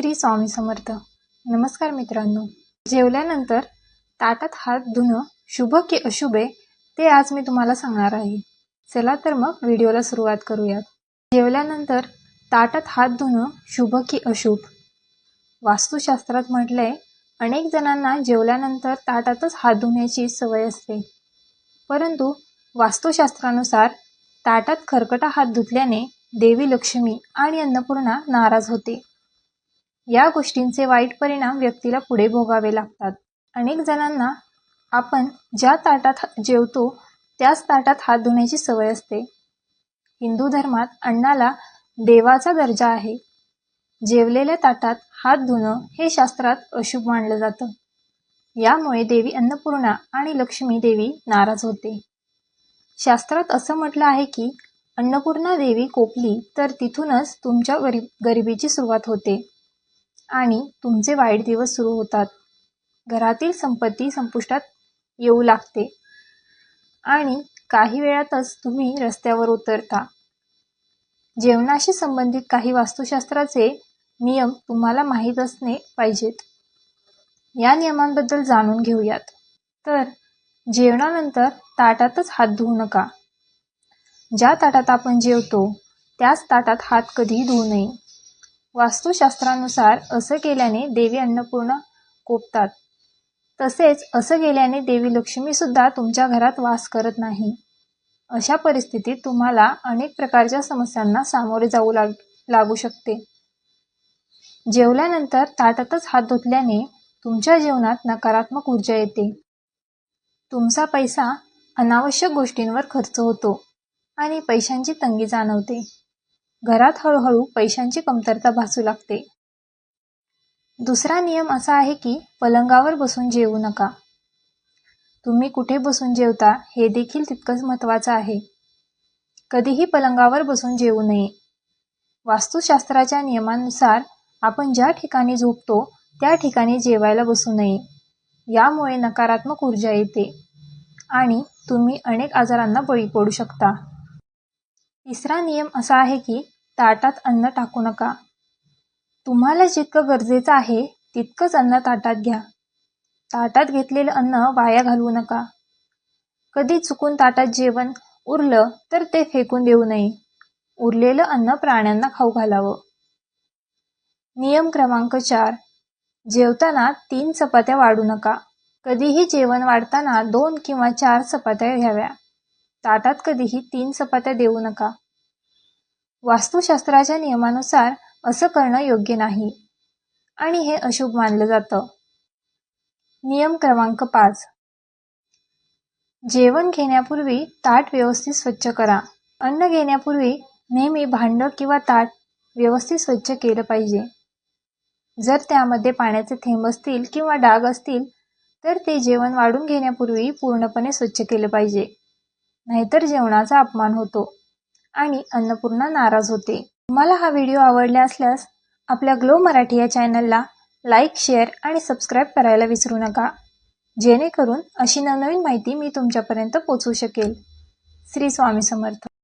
श्री स्वामी समर्थ. नमस्कार मित्रांनो. जेवल्यानंतर ताटात हात धुणं शुभ की अशुभ आहे ते आज मी तुम्हाला सांगणार आहे. चला तर मग व्हिडिओला सुरुवात करूयात. जेवल्यानंतर ताटात हात धुणं शुभ की अशुभ. वास्तुशास्त्रात म्हटलंय अनेक जणांना जेवल्यानंतर ताटातच हात धुण्याची सवय असते. परंतु वास्तुशास्त्रानुसार ताटात खरकटा हात धुतल्याने देवी लक्ष्मी आणि अन्नपूर्णा नाराज होते. या गोष्टींचे वाईट परिणाम व्यक्तीला पुढे भोगावे लागतात. अनेक जणांना आपण ज्या ताटात जेवतो त्याच ताटात हात धुण्याची सवय असते. हिंदू धर्मात अन्नाला देवाचा दर्जा आहे. जेवलेल्या ताटात हात धुणं हे शास्त्रात अशुभ मानलं जातं. यामुळे देवी अन्नपूर्णा आणि लक्ष्मी देवी नाराज होते. शास्त्रात असं म्हटलं आहे की अन्नपूर्णा देवी कोपली तर तिथूनच तुमच्या गरीब गरिबीची सुरुवात होते. आणि तुमचे वाईट दिवस सुरू होतात. घरातील संपत्ती संपुष्टात येऊ लागते. आणि काही वेळातच तुम्ही रस्त्यावर उतरता. जेवणाशी संबंधित काही वास्तुशास्त्राचे नियम तुम्हाला माहीत असणे पाहिजेत. या नियमांबद्दल जाणून घेऊयात. तर जेवणानंतर ताटातच हात धुवू नका. ज्या ताटात आपण जेवतो त्याच ताटात हात कधीही धुवू नये. वास्तुशास्त्रानुसार असं केल्याने देवी अन्नपूर्णा कोपतात. तसेच असं केल्याने देवी लक्ष्मी सुद्धा तुमच्या घरात वास करत नाही. अशा परिस्थितीत तुम्हाला अनेक प्रकारच्या समस्यांना सामोरे जाऊ लाग लागू शकते. जेवल्यानंतर ताटातच हात धुतल्याने तुमच्या जीवनात नकारात्मक ऊर्जा येते. तुमचा पैसा अनावश्यक गोष्टींवर खर्च होतो आणि पैशांची तंगी जाणवते. घरात हळूहळू पैशांची कमतरता भासू लागते. दुसरा नियम असा आहे की पलंगावर बसून जेवू नका. तुम्ही कुठे बसून जेवता हे देखील तितकंच महत्त्वाचं आहे. कधीही पलंगावर बसून जेवू नये. वास्तुशास्त्राच्या नियमानुसार आपण ज्या ठिकाणी झोपतो त्या ठिकाणी जेवायला बसू नये. यामुळे नकारात्मक ऊर्जा येते आणि तुम्ही अनेक आजारांना बळी पडू शकता. तिसरा नियम असा आहे की ताटात अन्न टाकू नका. तुम्हाला जितकं गरजेचं आहे तितकंच अन्न ताटात घ्या. ताटात घेतलेलं अन्न वाया घालवू नका. कधी चुकून ताटात जेवण उरलं तर ते फेकून देऊ नये. उरलेलं अन्न प्राण्यांना खाऊ घालावं. नियम क्रमांक चार. जेवताना तीन चपात्या वाढू नका. कधीही जेवण वाढताना दोन किंवा चार चपात्या घ्याव्या. ताटात कधीही तीन चपात्या देऊ नका. वास्तुशास्त्राच्या नियमानुसार असं करणं योग्य नाही. आणि हे अशुभ मानलं जातं. नियम क्रमांक पाच. जेवण घेण्यापूर्वी ताट व्यवस्थित स्वच्छ करा. अन्न घेण्यापूर्वी नेहमी भांड किंवा ताट व्यवस्थित स्वच्छ केलं पाहिजे. जर त्यामध्ये पाण्याचे थेंब असतील किंवा डाग असतील तर ते जेवण वाढून घेण्यापूर्वी पूर्णपणे स्वच्छ केलं पाहिजे. नाहीतर जेवणाचा अपमान होतो. आणि अन्नपूर्णा नाराज होते. तुम्हाला हा व्हिडिओ आवडला असल्यास आपल्या ग्लो मराठी या चॅनलला लाईक शेअर आणि सबस्क्राईब करायला विसरू नका. जेणेकरून अशी नवनवीन माहिती मी तुमच्यापर्यंत पोचवू शकेल. श्री स्वामी समर्थ.